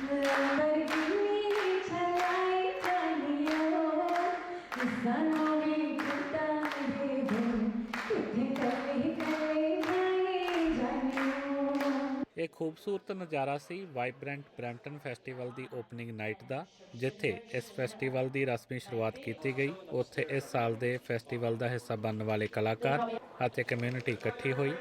ਇਹ ਖੂਬਸੂਰਤ ਨਜ਼ਾਰਾ ਸੀ ਵਾਈਬ੍ਰੈਂਟ ਬ੍ਰੈਂਪਟਨ ਫੈਸਟੀਵਲ ਦੀ ਓਪਨਿੰਗ ਨਾਈਟ ਦਾ, ਜਿੱਥੇ ਇਸ ਫੈਸਟੀਵਲ ਦੀ ਰਸਮੀ ਸ਼ੁਰੂਆਤ ਕੀਤੀ ਗਈ। ਉੱਥੇ ਇਸ ਸਾਲ ਦੇ ਫੈਸਟੀਵਲ ਦਾ ਹਿੱਸਾ ਬਣਨ ਵਾਲੇ ਕਲਾਕਾਰ ਅਤੇ ਕਮਿਊਨਿਟੀ ਇਕੱਠੀ ਹੋਈ।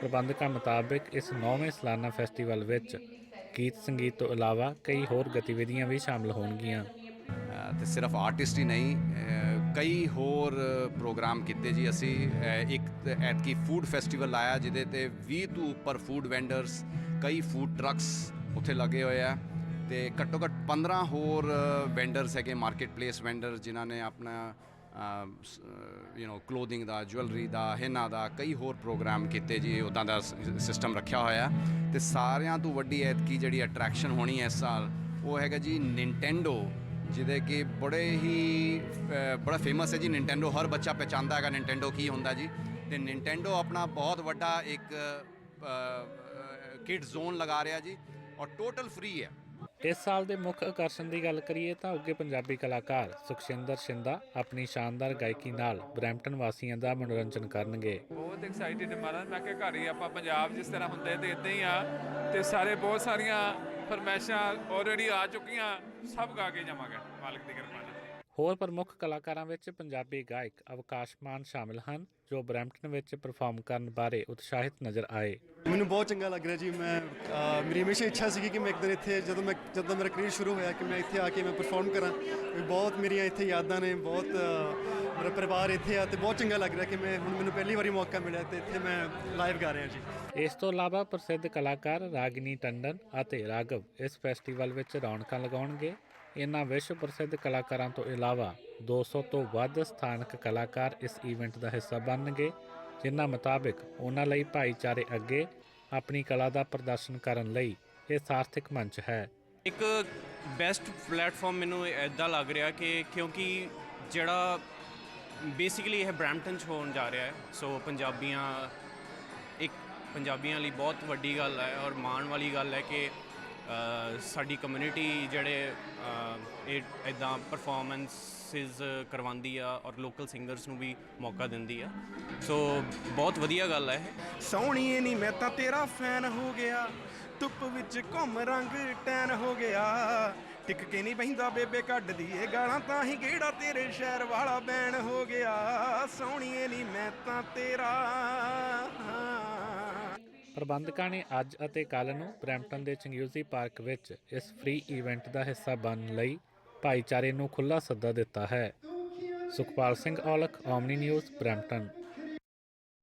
ਪ੍ਰਬੰਧਕਾਂ ਮੁਤਾਬਕ ਇਸ 9ਵੇਂ ਸਾਲਾਨਾ ਫੈਸਟੀਵਲ ਵਿੱਚ ਗੀਤ ਸੰਗੀਤ ਤੋਂ ਇਲਾਵਾ ਕਈ ਹੋਰ ਗਤੀਵਿਧੀਆਂ ਵੀ ਸ਼ਾਮਲ ਹੋਣਗੀਆਂ। ਅ, ਤੇ ਸਿਰਫ ਆਰਟਿਸਟ ਹੀ ਨਹੀਂ ਕਈ ਹੋਰ ਪ੍ਰੋਗਰਾਮ ਕੀਤੇ ਜੀ। ਅਸੀਂ ਇੱਕ ਐਤਕੀ ਫੂਡ ਫੈਸਟੀਵਲ ਆਇਆ ਜਿਹਦੇ ਤੇ 20 ਤੋਂ ਉੱਪਰ ਫੂਡ ਵੈਂਡਰਸ ਕਈ ਫੂਡ ਟਰੱਕਸ ਉੱਥੇ ਲੱਗੇ ਹੋਏ ਆ। ਤੇ ਘੱਟੋ ਘੱਟ 15 ਹੋਰ ਵੈਂਡਰਸ ਹੈਗੇ ਮਾਰਕੀਟ ਪਲੇਸ ਵੈਂਡਰ ਜਿਨ੍ਹਾਂ ਨੇ ਆਪਣਾ ਯੂ نو ਕਲੋਥਿੰਗ ਦਾ ਜੁਐਲਰੀ ਦਾ ਹਿਨਾ ਦਾ, ਕਈ ਹੋਰ ਪ੍ਰੋਗਰਾਮ ਕੀਤੇ ਜੀ ਉਦਾਂ ਦਾ ਸਿਸਟਮ ਰੱਖਿਆ ਹੋਇਆ। ਤੇ ਸਾਰਿਆਂ ਤੋਂ ਵੱਡੀ ਐਤਕੀ ਜਿਹੜੀ ਅਟਰੈਕਸ਼ਨ ਹੋਣੀ ਹੈ ਇਸ ਸਾਲ, ਉਹ ਹੈਗਾ ਜੀ ਨਿੰਟੈਂਡੋ ਜਿਹਦੇ ਕਿ ਬੜੇ ਹੀ ਬੜਾ ਫੇਮਸ ਹੈ ਜੀ ਨਿੰਟੈਂਡੋ ਹਰ ਬੱਚਾ ਪਹਿਚਾਨਦਾ ਹੈਗਾ ਨਿੰਟੈਂਡੋ ਕੀ ਹੁੰਦਾ ਜੀ। ਤੇ ਨਿੰਟੈਂਡੋ ਆਪਣਾ ਬਹੁਤ ਵੱਡਾ ਇੱਕ ਕਿਡ ਜ਼ੋਨ ਲਗਾ ਰਿਹਾ ਜੀ, ਔਰ ਟੋਟਲ ਫ੍ਰੀ ਹੈ ਇਸ ਸਾਲ ਦੇ ਮੁੱਖ ਆਕਰਸ਼ਣ ਦੀ ਗੱਲ ਕਰੀਏ ਤਾਂ ਉੱਗੇ ਪੰਜਾਬੀ ਕਲਾਕਾਰ ਸੁਖਸ਼ਿੰਦਰ ਸ਼ਿੰਦਾ ਆਪਣੀ ਸ਼ਾਨਦਾਰ ਗਾਇਕੀ ਨਾਲ ਬ੍ਰੈਂਪਟਨ ਵਾਸੀਆਂ ਦਾ ਮਨੋਰੰਜਨ ਕਰਨਗੇ। ਬਹੁਤ ਐਕਸਾਈਟਿਡ ਮਹਾਰਾਜ। ਮੈਂ ਕਿਹਾ ਘਰ ਹੀ ਆਪਾਂ ਪੰਜਾਬ ਜਿਸ ਤਰ੍ਹਾਂ ਹੁੰਦੇ ਤੇ ਇਦਾਂ ਹੀ ਆ ਤੇ ਸਾਰੇ ਬਹੁਤ ਸਾਰੀਆਂ ਫਰਮੈਸ਼ਾਂ ਆਲਰੇਡੀ ਆ ਚੁੱਕੀਆਂ। ਸਭ ਗਾ ਕੇ ਜਾਵਾਂਗੇ ਮਾਲਕ ਦੀ ਕਿਰਪਾ ਨਾਲ। ਹੋਰ ਪ੍ਰਮੁੱਖ ਕਲਾਕਾਰਾਂ ਵਿੱਚ ਪੰਜਾਬੀ ਗਾਇਕ ਅਵਕਾਸ਼ ਮਾਨ ਸ਼ਾਮਿਲ ਹਨ ਜੋ ਬ੍ਰੈਂਪਟਨ ਵਿੱਚ ਪਰਫਾਰਮ ਕਰਨ ਬਾਰੇ ਉਤਸ਼ਾਹਿਤ ਨਜ਼ਰ ਆਏ। ਮੈਨੂੰ ਬਹੁਤ ਚੰਗਾ ਲੱਗ ਰਿਹਾ ਜੀ ਮੈਂ ਅਹ, ਮੇਰੀ ਹਮੇਸ਼ਾ ਇੱਛਾ ਸੀਗੀ ਕਿ ਮੈਂ ਇੱਕ ਦਿਨ ਇੱਥੇ ਜਦੋਂ ਮੈਂ ਜਦੋਂ ਮੇਰਾ ਕਰੀਅਰ ਸ਼ੁਰੂ ਹੋਇਆ ਕਿ ਮੈਂ ਇੱਥੇ ਆ ਕੇ ਮੈਂ ਪਰਫਾਰਮ ਕਰਾਂ। ਵੀ ਬਹੁਤ ਮੇਰੀਆਂ ਇੱਥੇ ਯਾਦਾਂ ਨੇ ਬਹੁਤ ਅਹ, ਮੇਰਾ ਪਰਿਵਾਰ ਇੱਥੇ ਆ ਤੇ ਬਹੁਤ ਚੰਗਾ ਲੱਗ ਰਿਹਾ ਕਿ ਮੈਂ ਹੁਣ ਮੈਨੂੰ ਪਹਿਲੀ ਵਾਰੀ ਮੌਕਾ ਮਿਲਿਆ ਤੇ ਇੱਥੇ ਮੈਂ ਲਾਈਵ ਗਾ ਰਿਹਾ ਜੀ। ਇਸ ਤੋਂ ਇਲਾਵਾ ਪ੍ਰਸਿੱਧ ਕਲਾਕਾਰ ਰਾਗਿਨੀ ਟੰਡਨ ਅਤੇ ਰਾਘਵ ਇਸ ਫੈਸਟੀਵਲ ਵਿੱਚ ਰੌਣਕਾਂ ਲਗਾਉਣਗੇ। ਇਨ੍ਹਾਂ ਵਿਸ਼ਵ ਪ੍ਰਸਿੱਧ ਕਲਾਕਾਰਾਂ ਤੋਂ ਇਲਾਵਾ 200 ਤੋਂ ਵੱਧ ਸਥਾਨਕ ਕਲਾਕਾਰ ਇਸ ਈਵੈਂਟ ਦਾ ਹਿੱਸਾ ਬਣਨਗੇ, ਜਿਨ੍ਹਾਂ ਮੁਤਾਬਕ ਉਹਨਾਂ ਲਈ ਭਾਈਚਾਰੇ ਅੱਗੇ ਆਪਣੀ ਕਲਾ ਦਾ ਪ੍ਰਦਰਸ਼ਨ ਕਰਨ ਲਈ ਇਹ ਸਾਰਥਿਕ ਮੰਚ ਹੈ। ਇੱਕ ਬੈਸਟ ਪਲੇਟਫਾਰਮ ਮੈਨੂੰ ਇਦਾਂ ਲੱਗ ਰਿਹਾ ਕਿ ਕਿਉਂਕਿ ਜਿਹੜਾ ਬੇਸਿਕਲੀ ਇਹ ਬ੍ਰੈਂਪਟਨ 'ਚ ਹੋਣ ਜਾ ਰਿਹਾ ਹੈ, ਸੋ ਪੰਜਾਬੀਆਂ, ਇੱਕ ਪੰਜਾਬੀਆਂ ਲਈ ਬਹੁਤ ਵੱਡੀ ਗੱਲ ਹੈ ਔਰ ਮਾਣ ਵਾਲੀ ਗੱਲ ਹੈ ਕਿ ਸਾਡੀ ਕਮਿਊਨਿਟੀ ਜਿਹੜੇ ਇਹ ਇਦਾਂ ਪਰਫਾਰਮੈਂਸਿਸ ਕਰਵਾਉਂਦੀ ਆ ਔਰ ਲੋਕਲ ਸਿੰਗਰਸ ਨੂੰ ਵੀ ਮੌਕਾ ਦਿੰਦੀ ਆ। ਸੋ ਬਹੁਤ ਵਧੀਆ ਗੱਲ ਹੈ ਇਹ। ਸੋਹਣੀਏ ਨੀ, ਮੈਂ ਤਾਂ ਤੇਰਾ ਫੈਨ ਹੋ ਗਿਆ। ਧੁੱਪ ਵਿੱਚ ਘੁੰਮ ਰੰਗ ਟੈਨ ਹੋ ਗਿਆ। ਟਿਕ ਕੇ ਨਹੀਂ ਬਹਿੰਦਾ ਬੇਬੇ ਕੱਢਦੀ ਏ ਗਾਲਾਂ, ਤਾਂ ਹੀ ਕਿਹੜਾ ਤੇਰੇ ਸ਼ਹਿਰ ਵਾਲਾ ਬੈਣ ਹੋ ਗਿਆ। ਸੋਹਣੀਏ ਨੀ, ਮੈਂ ਤਾਂ ਤੇਰਾ ਪ੍ਰਬੰਧਕਾਂ ਨੇ ਅੱਜ ਅਤੇ ਕੱਲ੍ਹ ਨੂੰ ਬਰੈਂਪਟਨ ਦੇ ਚੰਗਿਊਜ਼ੀ ਪਾਰਕ ਵਿੱਚ ਇਸ ਫ੍ਰੀ ਇਵੈਂਟ ਦਾ ਹਿੱਸਾ ਬਣਨ ਲਈ ਭਾਈਚਾਰੇ ਨੂੰ ਖੁੱਲ੍ਹਾ ਸੱਦਾ ਦਿੱਤਾ ਹੈ। Sukhpal Singh Aulakh Omni News Brampton.